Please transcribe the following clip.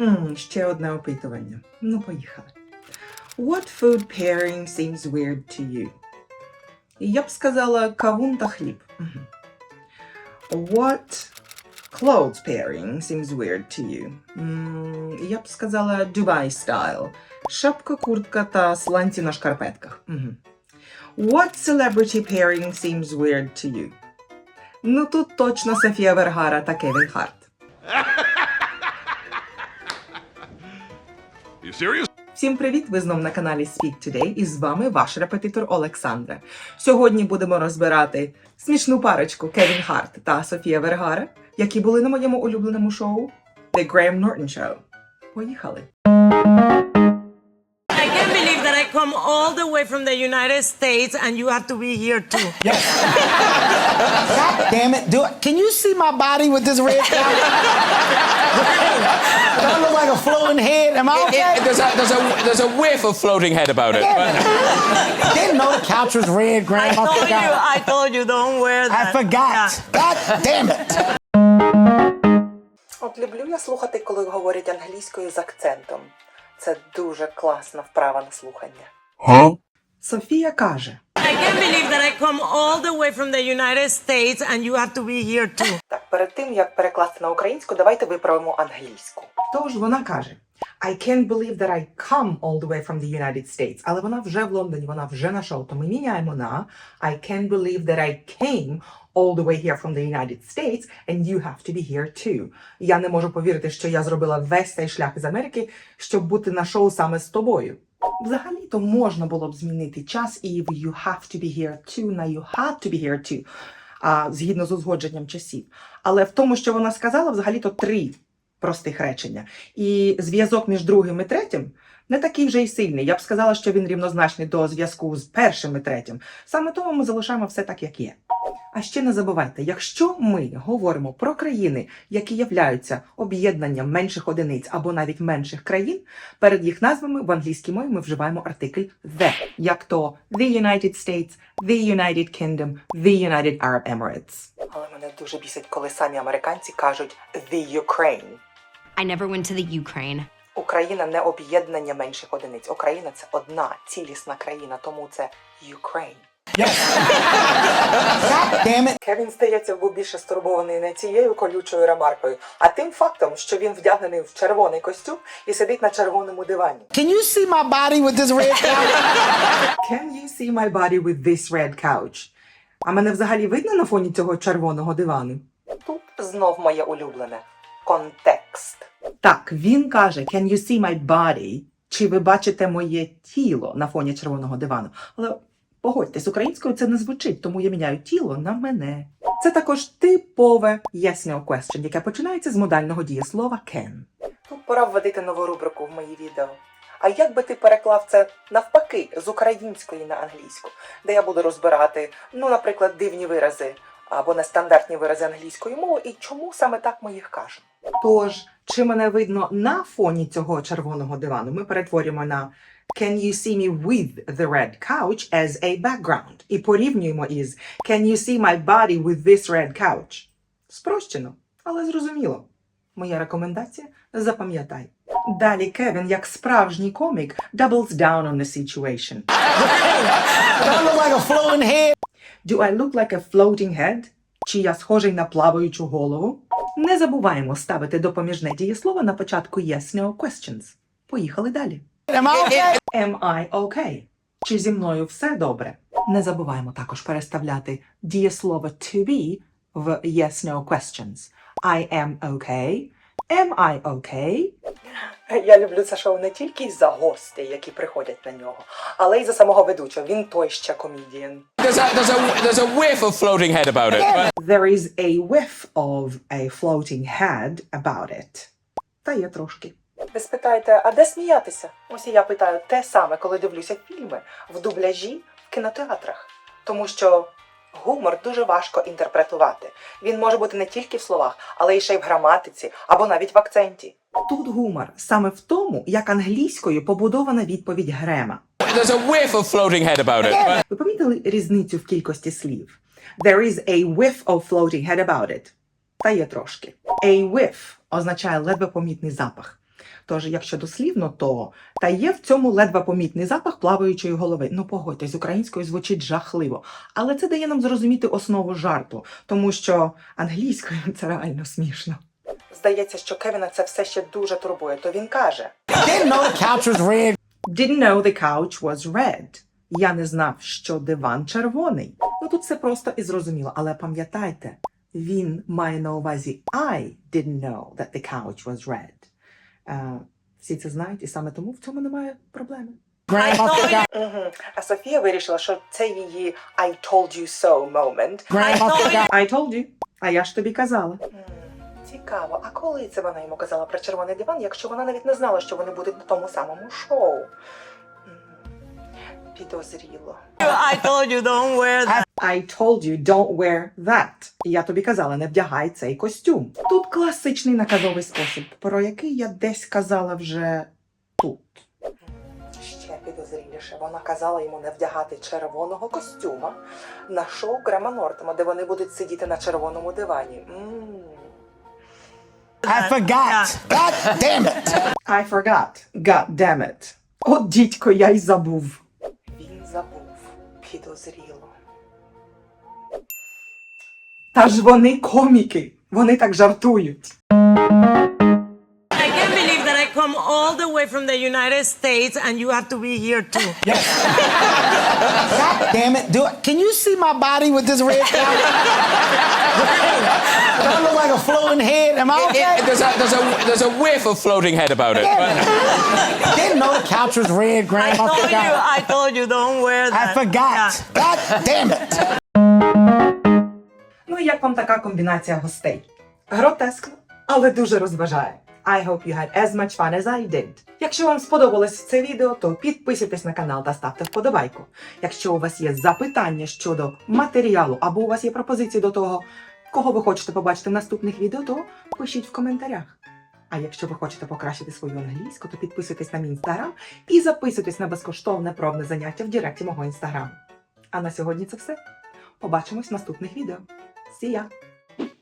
М, ще одне опитування. Ну, поїхали. What food pairing seems weird to you? Я б сказала кавун та хліб. What clothes pairing seems weird to you? Я б сказала Dubai style. Шапка, куртка та сланці на шкарпетках. What celebrity pairing seems weird to you? Ну тут точно Софія Вергара та Кевін Харт. You serious? Всім привіт! Ви знов на каналі Speak Today і з вами ваш репетитор Олександра. Сьогодні будемо розбирати смішну парочку Кевін Харт та Софія Вергара, які були на моєму улюбленому шоу The Graham Norton Show. Поїхали! come all the way from the United States and you have to be here too. Yes. God damn it. Do it. Can you see my body with this red cap? Do I look like a floating head? Am I It- okay? it- there's, a, there's, a, there's a whiff of floating head about it. Damn it. Didn't know the couch was red, I Graham. I, told you, forgot. I told you, don't wear that. I forgot. God damn it. От люблю я слухати, коли говорять англійською з акцентом. Це дуже класна вправа на слухання. Софія каже: I can't believe that I come all the way from the United States and you have to be here too. Так, перед тим як перекласти на українську, давайте виправимо англійську. Тож вона каже: I can't believe that I come all the way from the United States. Але вона вже в Лондоні, вона вже на. То ми міняємо на I can't believe that I came all the way here from the United States and you have to be here too. Я не можу повірити, що я зробила весь цей шлях із Америки, щоб бути на шоу саме з тобою. Взагалі-то можна було б змінити час і в you have to be here too на you had to be here too, а, згідно з узгодженням часів. Але в тому, що вона сказала, взагалі-то три простих речення. І зв'язок між другим і третім не такий вже й сильний. Я б сказала, що він рівнозначний до зв'язку з першим і третім. Саме тому ми залишаємо все так, як є. А ще не забувайте, якщо ми говоримо про країни, які являються об'єднанням менших одиниць або навіть менших країн, перед їх назвами в англійській мові ми вживаємо артикль the, як то the United States, the United Kingdom, the United Arab Emirates. Але мене дуже бісить, коли самі американці кажуть the Ukraine. I never went to the Ukraine. Україна не об'єднання менших одиниць. Україна це одна цілісна країна, тому це Ukraine. Yes. God damn it. Кевін, здається, був більше стурбований не цією колючою ремаркою, а тим фактом, що він вдягнений в червоний костюм і сидить на червоному дивані. Can you see my body with this red cap? Can you see my body with this red couch? А мене взагалі видно на фоні цього червоного дивану? Тут знов моє улюблене контекст. Так, він каже: Can you see my body? Чи ви бачите моє тіло на фоні червоного дивану? Але погодьтесь, українською це не звучить, тому я міняю тіло на мене. Це також типове yes no question, яке починається з модального дієслова can. Тут пора вводити нову рубрику в мої відео. А як би ти переклав це навпаки з української на англійську, де я буду розбирати, ну, наприклад, дивні вирази або нестандартні вирази англійської мови, і чому саме так ми їх кажемо? Тож, чи мене видно на фоні цього червоного дивану, ми перетворюємо на Can you see me with the red couch as a background? І порівнюємо із Can you see my body with this red couch? Спрощено, але зрозуміло. Моя рекомендація запам'ятай. Далі Кевін, як справжній комік, doubles down on the situation. Do I look like a floating head? Чи я схожий на плаваючу голову? Не забуваємо ставити допоміжне дієслово на початку yes no questions. Поїхали далі. Am I okay? Am I okay? Чи зі мною все добре? Не забуваємо також переставляти дієслово to be в yes no questions. I am okay. Am I okay? Я люблю це шоу не тільки за гостей, які приходять на нього, але й за самого ведучого. Він той ще комедіан. There's a, there's, a, there's a whiff of floating head about it. There is a whiff of a floating head about it. Та є трошки. Ви спитаєте, а де сміятися? Ось і я питаю те саме, коли дивлюся фільми в дубляжі в кінотеатрах. Тому що гумор дуже важко інтерпретувати. Він може бути не тільки в словах, але й ще й в граматиці або навіть в акценті. Тут гумор саме в тому, як англійською побудована відповідь Грема. There's a whiff of floating head about it. Ви помітили різницю в кількості слів? There is a whiff of floating head about it. Та є трошки. A whiff означає ледве помітний запах. Тож, якщо дослівно, то та є в цьому ледве помітний запах плаваючої голови. Ну, погодьтесь, з українською звучить жахливо. Але це дає нам зрозуміти основу жарту, тому що англійською це реально смішно. Здається, що Кевіна це все ще дуже турбує, то він каже: Didn't know the couch was red. Didn't know the couch was red. Я не знав, що диван червоний. Ну тут все просто і зрозуміло, але пам'ятайте, він має на увазі I didn't know that the couch was red. Е, всі це знають, і саме тому в цьому немає проблеми. А Софія вирішила, що це її I told you so moment. I told you. А я ж тобі казала. Цікаво, а коли це вона йому казала про червоний диван, якщо вона навіть не знала, що вони будуть на тому самому шоу? Підозріло. I told you don't wear that. I told you don't wear that. Я тобі казала, не вдягай цей костюм. Тут класичний наказовий спосіб, про який я десь казала вже тут. Ще підозріліше, вона казала йому не вдягати червоного костюма на шоу Грема Нортема, де вони будуть сидіти на червоному дивані. М. I forgot. God damn it. I forgot. God damn it. От дідько, я й забув. Він забув. Підозріло. Та ж вони коміки. Вони так жартують. Come all the way from the United States and you have to be here too. God damn it. Do it. Can you see my body with this red couch? Do I look like a floating head? Am I It- okay? there's, a, there's, a, there's a whiff of floating head about it. but- Didn't know the couch was red, I Grandma told you, forgot. I told you don't wear I that. forgot. Yeah. God damn it. Ну і як вам така комбінація гостей? Гротескно, але дуже розважає. I hope you had as much fun as I did. Якщо вам сподобалось це відео, то підписуйтесь на канал та ставте вподобайку. Якщо у вас є запитання щодо матеріалу або у вас є пропозиції до того, кого ви хочете побачити в наступних відео, то пишіть в коментарях. А якщо ви хочете покращити свою англійську, то підписуйтесь на мій інстаграм і записуйтесь на безкоштовне пробне заняття в Директі мого інстаграму. А на сьогодні це все. Побачимось в наступних відео. See ya!